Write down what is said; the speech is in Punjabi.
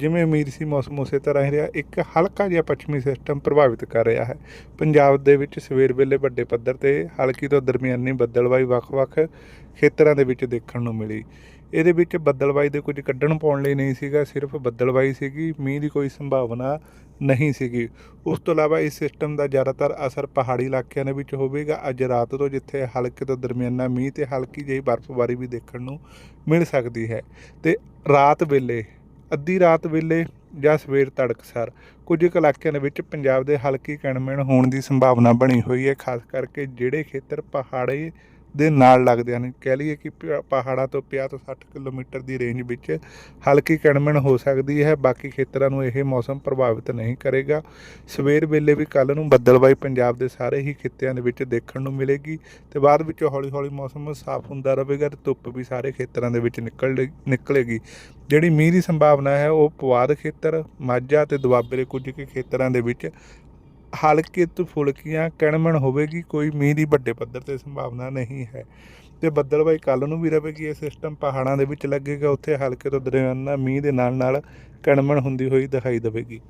ਜਿਵੇਂ ਉਮੀਦ ਸੀ, ਮੌਸਮ ਉਸੇ ਤਰ੍ਹਾਂ ਹੀ ਰਿਹਾ। ਇੱਕ ਹਲਕਾ ਜਿਹਾ ਪੱਛਮੀ ਸਿਸਟਮ ਪ੍ਰਭਾਵਿਤ ਕਰ ਰਿਹਾ ਹੈ। ਪੰਜਾਬ ਦੇ ਵਿੱਚ ਸਵੇਰ ਵੇਲੇ ਵੱਡੇ ਪੱਧਰ ਤੇ ਹਲਕੀ ਤੋਂ ਦਰਮਿਆਨੀ ਬੱਦਲਵਾਈ ਵੱਖ-ਵੱਖ ਖੇਤਰਾਂ ਦੇ ਵਿੱਚ ਦੇਖਣ ਨੂੰ ਮਿਲੀ। ਇਹਦੇ ਵਿੱਚ ਬੱਦਲਵਾਈ ਦੇ ਕੁਝ ਕੱਢਣ ਪਾਉਣ ਲਈ ਨਹੀਂ ਸੀਗਾ, ਸਿਰਫ ਬੱਦਲਵਾਈ ਸੀਗੀ। ਮੀਂਹ ਦੀ ਕੋਈ ਸੰਭਾਵਨਾ ਨਹੀਂ ਸੀਗੀ। ਉਸ ਤੋਂ ਇਲਾਵਾ ਇਸ ਸਿਸਟਮ ਦਾ ਜ਼ਿਆਦਾਤਰ ਅਸਰ ਪਹਾੜੀ ਇਲਾਕਿਆਂ ਦੇ ਵਿੱਚ ਹੋਵੇਗਾ। ਅੱਜ ਰਾਤ ਤੋਂ ਜਿੱਥੇ ਹਲਕੇ ਤੋਂ ਦਰਮਿਆਨਾ ਮੀਂਹ ਤੇ ਹਲਕੀ ਜਿਹੀ ਬਰਫ਼ਬਾਰੀ ਵੀ ਦੇਖਣ ਨੂੰ ਮਿਲ ਸਕਦੀ ਹੈ। ਤੇ ਰਾਤ ਵੇਲੇ ਅੱਧੀ ਰਾਤ ਵੇਲੇ ਜਾਂ ਸਵੇਰ ਤੜਕਸਾਰ ਕੁਝ ਕੁ ਇਲਾਕਿਆਂ ਦੇ ਵਿੱਚ ਪੰਜਾਬ ਦੇ ਹਲਕੀ ਕਣਮਣ ਹੋਣ ਦੀ ਸੰਭਾਵਨਾ ਬਣੀ ਹੋਈ ਹੈ, ਖਾਸ ਕਰਕੇ ਜਿਹੜੇ ਖੇਤਰ ਪਹਾੜੀ ਦੇ ਨਾਲ ਲੱਗਦੇ ਹਨ। ਕਹਿ ਲਈਏ ਕਿ ਪਹਾੜਾਂ ਤੋਂ 50 ਤੋਂ 60 ਕਿਲੋਮੀਟਰ ਦੀ ਰੇਂਜ ਵਿੱਚ ਹਲਕੀ ਕਣਮਣ ਹੋ ਸਕਦੀ ਹੈ। ਬਾਕੀ ਖੇਤਰਾਂ ਨੂੰ ਇਹ ਮੌਸਮ ਪ੍ਰਭਾਵਿਤ ਨਹੀਂ ਕਰੇਗਾ। ਸਵੇਰ ਵੇਲੇ ਵੀ ਕੱਲ ਨੂੰ ਬੱਦਲਬਾਈ ਪੰਜਾਬ ਦੇ ਸਾਰੇ ਹੀ ਖਿੱਤਿਆਂ ਦੇ ਵਿੱਚ ਦੇਖਣ ਨੂੰ ਮਿਲੇਗੀ ਤੇ ਬਾਅਦ ਵਿੱਚ ਹੌਲੀ-ਹੌਲੀ ਮੌਸਮ ਸਾਫ਼ ਹੁੰਦਾ ਰਹੇਗਾ ਤੇ ਧੁੱਪ ਵੀ ਸਾਰੇ ਖੇਤਰਾਂ ਦੇ ਵਿੱਚ ਨਿਕਲ ਨਿਕਲੇਗੀ। ਜਿਹੜੀ ਮੀਂਹ ਦੀ ਸੰਭਾਵਨਾ ਹੈ ਉਹ ਪਵਾਦ ਖੇਤਰ, ਮਾਝਾ ਤੇ ਦੁਆਬੇ ਦੇ ਕੁਝ ਕੁ ਖੇਤਰਾਂ ਦੇ ਵਿੱਚ ਹਲਕੇ ਤੋਂ ਫੁਲਕੀਆਂ ਕਣਮਣ ਹੋਵੇਗੀ, ਕੋਈ ਮੀਂਹ ਦੀ ਵੱਡੇ ਪੱਧਰ ਤੇ ਸੰਭਾਵਨਾ ਨਹੀਂ ਹੈ। ਤੇ ਬੱਦਲਬਾਈ ਕੱਲ ਨੂੰ ਵੀ ਰਹੇਗੀ ਇਹ ਸਿਸਟਮ ਪਹਾੜਾਂ ਦੇ ਵਿੱਚ ਲੱਗੇਗਾ, ਉੱਥੇ ਹਲਕੇ ਤੋਂ ਦਰਮਿਆਨਾ ਮੀਂਹ ਦੇ ਨਾਲ ਨਾਲ ਕਣਮਣ ਹੁੰਦੀ ਹੋਈ ਦਿਖਾਈ ਦੇਵੇਗੀ।